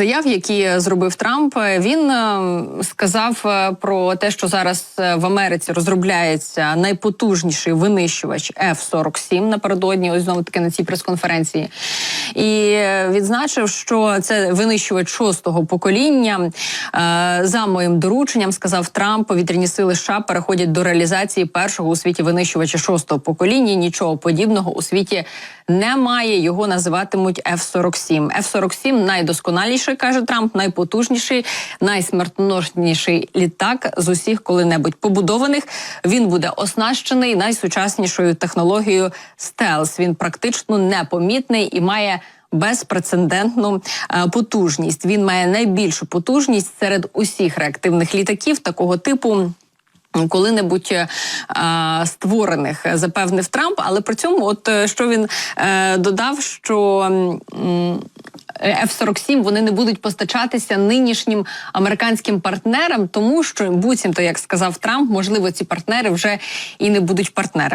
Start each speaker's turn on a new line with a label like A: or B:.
A: заяв, які зробив Трамп, він е, сказав е, про те, що зараз е, в Америці розробляється найпотужніший винищувач F-47 напередодні. Ось знову таки на цій прес-конференції, і відзначив, що це винищувач шостого покоління. За моїм дорученням сказав Трамп, повітряні сили США переходять до реалізації першого у світі винищувача шостого покоління. Нічого подібного у світі немає. Його називатимуть F-47. F-47 найдосконаліший, каже Трамп, найпотужніший, найсмертоносніший літак з усіх коли-небудь побудованих. Він буде оснащений найсучаснішою технологією стелс. Він практично непомітний і має. Безпрецедентну е, потужність. Він має найбільшу потужність серед усіх реактивних літаків такого типу. Коли-небудь е, створених запевнив Трамп, але при цьому, от е, що він е, додав, що м, F-47 вони не будуть постачатися нинішнім американським партнерам, тому що буцімто, як сказав Трамп, можливо, ці партнери вже і не будуть партнерами.